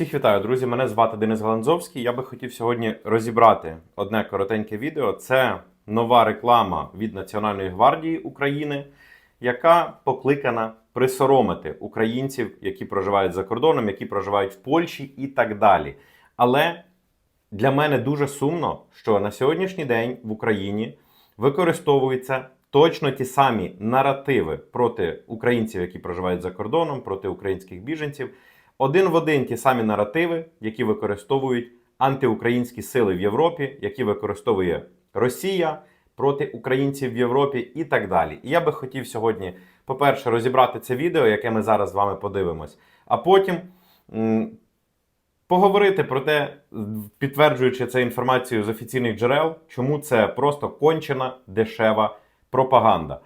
Всіх вітаю, друзі! Мене звати Денис Галанзовський. Я би хотів сьогодні розібрати одне коротеньке відео. Це нова реклама від Національної гвардії України, яка покликана присоромити українців, які проживають за кордоном, які проживають в Польщі і так далі. Але для мене дуже сумно, що на сьогоднішній день в Україні використовуються точно ті самі наративи проти українців, які проживають за кордоном, проти українських біженців. Один в один ті самі наративи, які використовують антиукраїнські сили в Європі, які використовує Росія проти українців в Європі і так далі. І я би хотів сьогодні, по-перше, розібрати це відео, яке ми зараз з вами подивимось, а потім поговорити про те, підтверджуючи це інформацію з офіційних джерел, чому це просто кончена дешева пропаганда.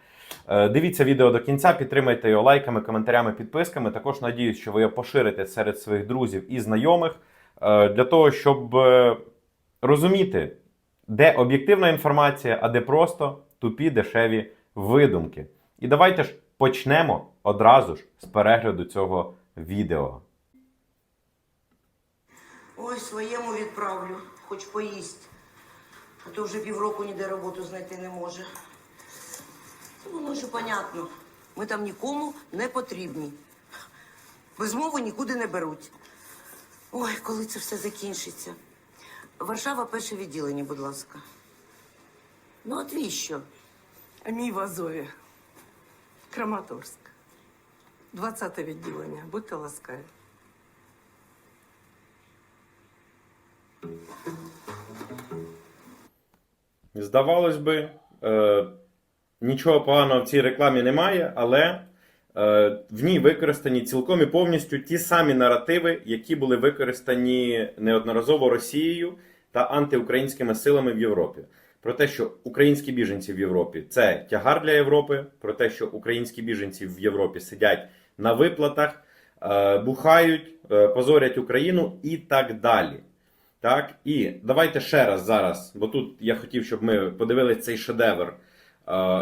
Е, Дивіться відео до кінця, підтримайте його лайками, коментарями, підписками. Також надіюсь, що ви його поширите серед своїх друзів і знайомих е, для того, щоб е, розуміти, де об'єктивна інформація, а де просто тупі дешеві видумки. І давайте ж почнемо одразу ж з перегляду цього відео. Ой, своєму відправлю, хоч поїсть. А то вже півроку ніде роботу знайти не може. Ну, ну що понятно. Ми там нікому не потрібні. Без мови нікуди не беруть. Ой, коли це все закінчиться. Варшава, перше відділення, будь ласка. Ну, от віщо? А мій в Азові. Краматорськ. 20 відділення. Будьте ласкаві. Здавалось би, е, нічого поганого в цій рекламі немає, але е, в ній використані цілком і повністю ті самі наративи, які були використані неодноразово Росією та антиукраїнськими силами в Європі. Про те, що українські біженці в Європі це тягар для Європи, про те, що українські біженці в Європі сидять на виплатах, е, бухають, е, позорять Україну і так далі. Так, і давайте ще раз зараз, бо тут я хотів, щоб ми подивилися цей шедевр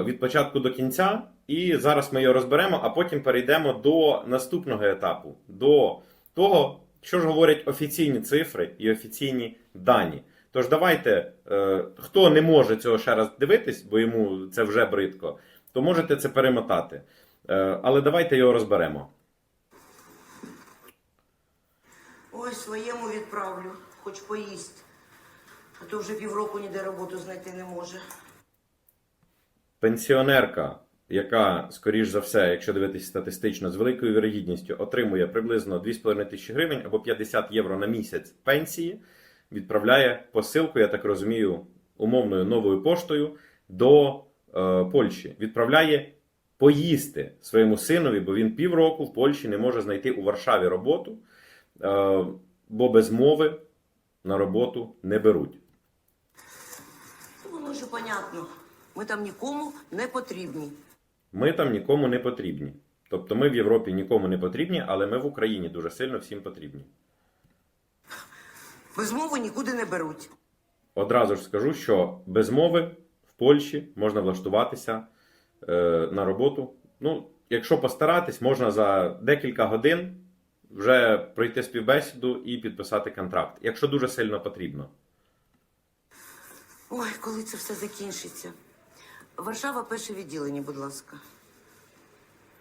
від початку до кінця. І зараз ми його розберемо, а потім перейдемо до наступного етапу, до того, що ж говорять офіційні цифри і офіційні дані. Тож давайте, е, хто не може цього ще раз дивитись, бо йому це вже бридко, то можете це перемотати. Е, але давайте його розберемо. Ой, своєму відправлю, хоч поїсть. А то вже півроку ніде роботу знайти не може. Пенсіонерка, яка, скоріш за все, якщо дивитися статистично, з великою вірогідністю отримує приблизно 2,5 тисячі гривень або 50 євро на місяць пенсії, відправляє посилку, я так розумію, умовною новою поштою до е, Польщі. Відправляє поїсти своєму синові, бо він півроку в Польщі не може знайти у Варшаві роботу, е, бо без мови на роботу не беруть. Ну що понятно. Ми там нікому не потрібні. Ми там нікому не потрібні. Тобто ми в Європі нікому не потрібні, але ми в Україні дуже сильно всім потрібні. Без мови нікуди не беруть. Одразу ж скажу, що без мови в Польщі можна влаштуватися е, на роботу. Ну, якщо постаратись, можна за декілька годин вже пройти співбесіду і підписати контракт, якщо дуже сильно потрібно. Ой, коли це все закінчиться. Варшава, перше відділення, будь ласка.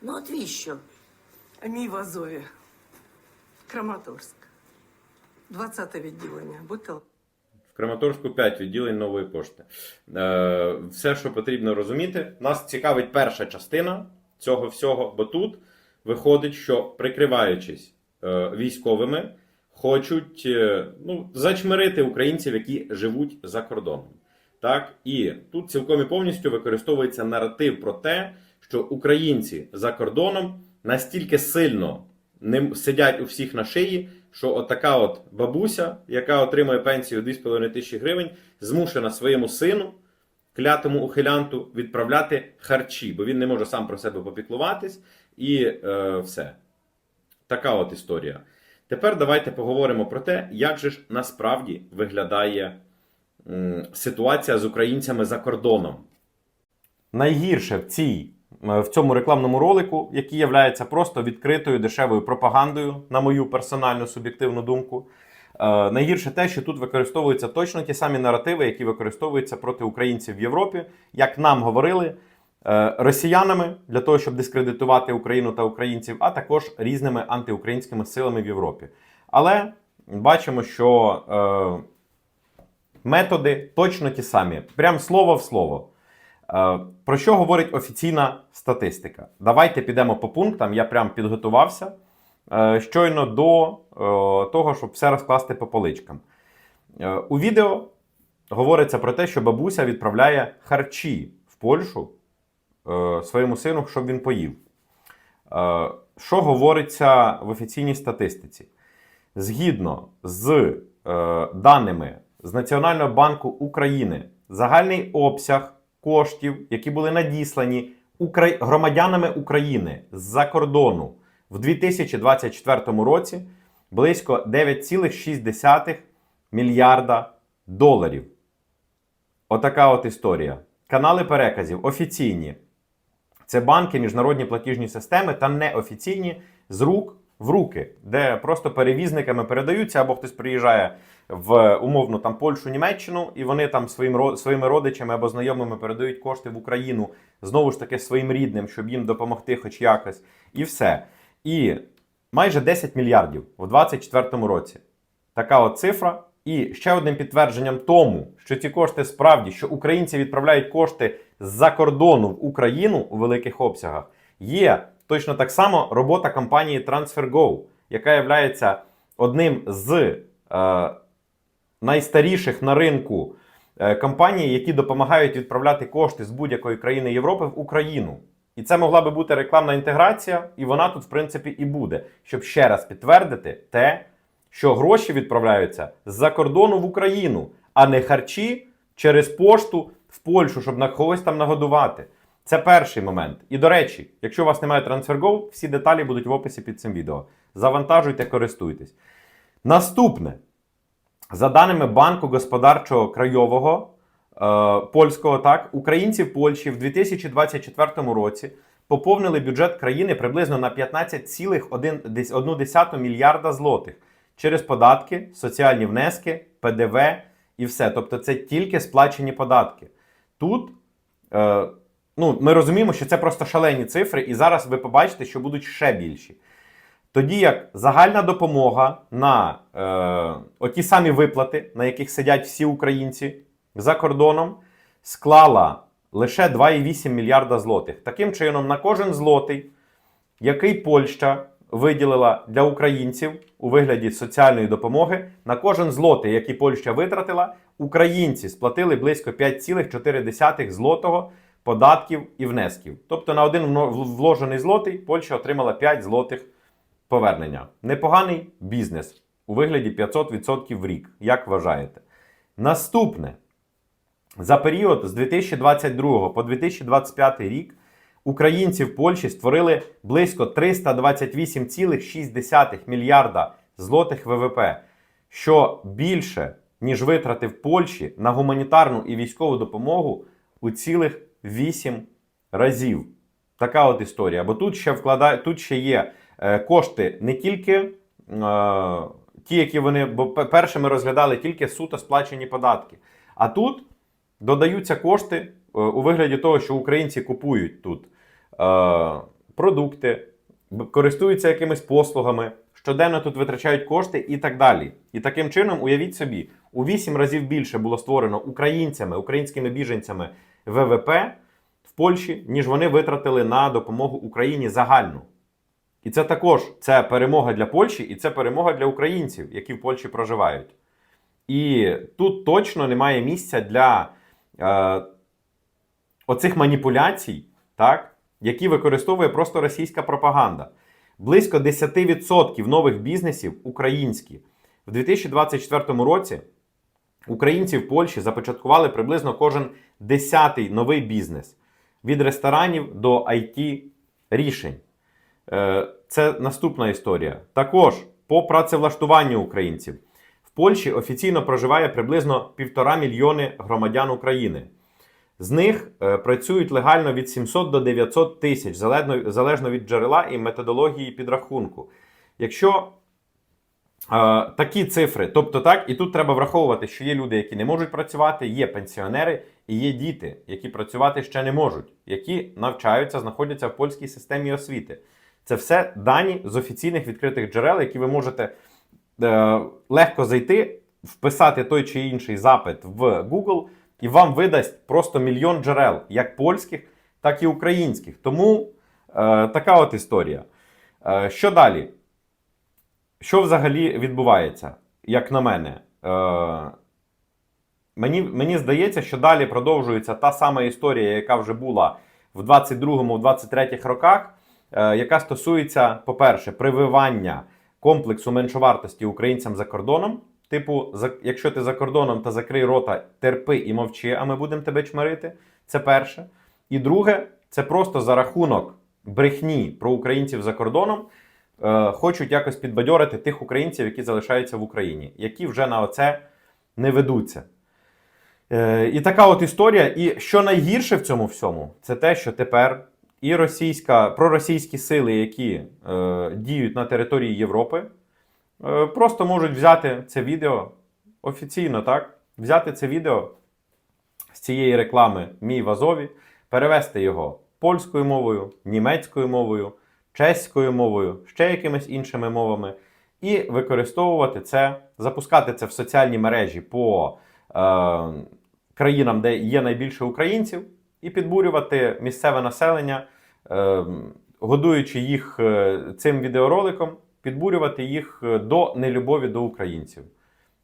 Ну, от віщо? А мій в Азові. Краматорськ. 20 відділення. Будьте. В Краматорську 5 відділень нової пошти. Е, все, що потрібно розуміти, нас цікавить перша частина цього всього, бо тут виходить, що прикриваючись е, військовими, хочуть е, ну, зачмирити українців, які живуть за кордоном. Так, і тут цілком і повністю використовується наратив про те, що українці за кордоном настільки сильно не сидять у всіх на шиї, що от така от бабуся, яка отримує пенсію 2,5 тисячі гривень, змушена своєму сину, клятому ухилянту, відправляти харчі, бо він не може сам про себе попіклуватись, і е, все. Така от історія. Тепер давайте поговоримо про те, як же ж насправді виглядає ситуація з українцями за кордоном. Найгірше в цій е, в цьому рекламному ролику, який є просто відкритою дешевою пропагандою, на мою персональну суб'єктивну думку. Е, Найгірше те, що тут використовуються точно ті самі наративи, які використовуються проти українців в Європі, як нам говорили е, росіянами для того, щоб дискредитувати Україну та українців, а також різними антиукраїнськими силами в Європі. Але бачимо, що методи точно ті самі, прям слово в слово. Е, Про що говорить офіційна статистика? Давайте підемо по пунктам. Я прям підготувався е, щойно до е, того, щоб все розкласти по поличкам. У відео говориться про те, що бабуся відправляє харчі в Польщу своєму сину, щоб він поїв. Що говориться в офіційній статистиці? Згідно з даними з Національного банку України, загальний обсяг коштів, які були надіслані громадянами України з-за кордону в 2024 році, близько 9,6 мільярда доларів. Отака от історія. Канали переказів офіційні. Це банки, міжнародні платіжні системи та неофіційні з рук в руки, де просто перевізниками передаються, або хтось приїжджає в умовно там Польщу, Німеччину, і вони там своїм своїми родичами або знайомими передають кошти в Україну знову ж таки своїм рідним, щоб їм допомогти, хоч якось, і все. І майже 10 мільярдів у 2024 році. Така от цифра. І ще одним підтвердженням тому, що ці кошти справді, що українці відправляють кошти з-за кордону в Україну у великих обсягах, є точно так само робота компанії TransferGo, яка є одним з е, найстаріших на ринку е, компаній, які допомагають відправляти кошти з будь-якої країни Європи в Україну. І це могла би бути рекламна інтеграція, і вона тут, в принципі, і буде, щоб ще раз підтвердити те, що гроші відправляються з-за кордону в Україну, а не харчі через пошту в Польщу, щоб на когось там нагодувати. Це перший момент. І до речі, якщо у вас немає TransferGo, всі деталі будуть в описі під цим відео. Завантажуйте, користуйтесь. Наступне. За даними Банку господарчого крайового е, польського, так, українці в Польщі в 2024 році поповнили бюджет країни приблизно на 15,1 мільярда злотих через податки, соціальні внески, ПДВ і все. Тобто це тільки сплачені податки. Тут е, ну, ми розуміємо, що це просто шалені цифри, і зараз ви побачите, що будуть ще більші. Тоді як загальна допомога на е, оті самі виплати, на яких сидять всі українці за кордоном, склала лише 2,8 мільярда злотих. Таким чином, на кожен злотий, який Польща виділила для українців у вигляді соціальної допомоги, на кожен злотий, який Польща витратила, українці сплатили близько 5,4 злотого податків і внесків. Тобто на один вложений злотий Польща отримала 5 злотих повернення. Непоганий бізнес у вигляді 500% в рік. Як вважаєте? Наступне. За період з 2022 по 2025 рік українці в Польщі створили близько 328,6 мільярда злотих ВВП, що більше, ніж витрати в Польщі на гуманітарну і військову допомогу у цілих 8 разів. Така от історія. Бо тут ще вкладає, тут ще є е, кошти не тільки е, ті, які вони, бо пе- перше ми розглядали тільки суто сплачені податки. А тут додаються кошти е, у вигляді того, що українці купують тут е, продукти, користуються якимись послугами, щоденно тут витрачають кошти і так далі. І таким чином, уявіть собі, у 8 разів більше було створено українцями, українськими біженцями ВВП в Польщі, ніж вони витратили на допомогу Україні загальну. І це також це перемога для Польщі, і це перемога для українців, які в Польщі проживають. І тут точно немає місця для е, оцих маніпуляцій, так, які використовує просто російська пропаганда. Близько 10% нових бізнесів українські. В 2024 році українці в Польщі започаткували приблизно кожен десятий новий бізнес від ресторанів до it рішень. Е, Це наступна історія. Також по працевлаштуванню українців в Польщі офіційно проживає приблизно півтора мільйони громадян України. З них е, працюють легально від 700 до 900 тисяч, залежно, від джерела і методології підрахунку. Якщо такі цифри, тобто так, і тут треба враховувати, що є люди, які не можуть працювати, є пенсіонери і є діти, які працювати ще не можуть, які навчаються, знаходяться в польській системі освіти. Це все дані з офіційних відкритих джерел, які ви можете е, легко зайти, вписати той чи інший запит в Google, і вам видасть просто мільйон джерел, як польських, так і українських. Тому е, така от історія. Е, що далі? Що взагалі відбувається, як на мене? Е, мені, мені здається, що далі продовжується та сама історія, яка вже була в 22-23 роках, е, яка стосується, по-перше, прививання комплексу меншовартості українцям за кордоном. Типу, якщо ти за кордоном, то закрий рота, терпи і мовчи, а ми будемо тебе чмирити. Це перше. І друге, це просто за рахунок брехні про українців за кордоном хочуть якось підбадьорити тих українців, які залишаються в Україні, які вже на оце не ведуться. Е, і така от історія. І що найгірше в цьому всьому, це те, що тепер і російська, проросійські сили, які е, діють на території Європи, е, просто можуть взяти це відео офіційно, так? Взяти це відео з цієї реклами Мій в Азові, перевести його польською мовою, німецькою мовою, чеською мовою, ще якимись іншими мовами, і використовувати це, запускати це в соціальні мережі по е, країнам, де є найбільше українців, і підбурювати місцеве населення, е, годуючи їх е, цим відеороликом, підбурювати їх е, до нелюбові до українців.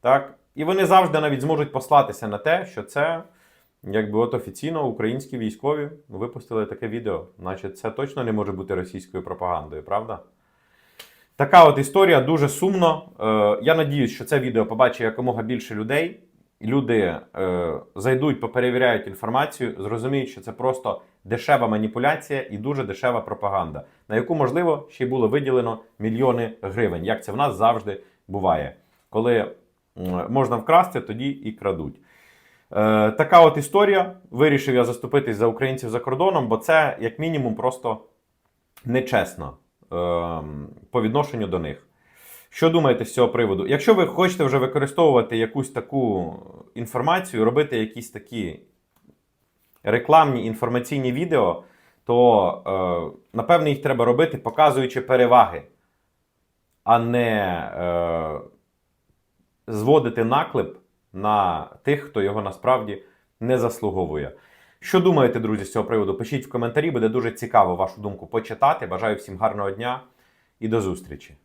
Так? І вони завжди навіть зможуть послатися на те, що це якби от офіційно українські військові випустили таке відео. Значить, це точно не може бути російською пропагандою, правда? Така от історія дуже сумно. Е, я надіюсь, що це відео побачить якомога більше людей. Люди е, зайдуть, поперевіряють інформацію, зрозуміють, що це просто дешева маніпуляція і дуже дешева пропаганда, на яку, можливо, ще й було виділено мільйони гривень, як це в нас завжди буває. Коли можна вкрасти, тоді і крадуть. Е, така от історія. Вирішив я заступитись за українців за кордоном, бо це, як мінімум, просто нечесно е, по відношенню до них. Що думаєте з цього приводу? Якщо ви хочете вже використовувати якусь таку інформацію, робити якісь такі рекламні інформаційні відео, то е, напевне їх треба робити, показуючи переваги, а не е, зводити наклеп на тих, хто його насправді не заслуговує. Що думаєте, друзі, з цього приводу? Пишіть в коментарі, буде дуже цікаво вашу думку почитати. Бажаю всім гарного дня і до зустрічі!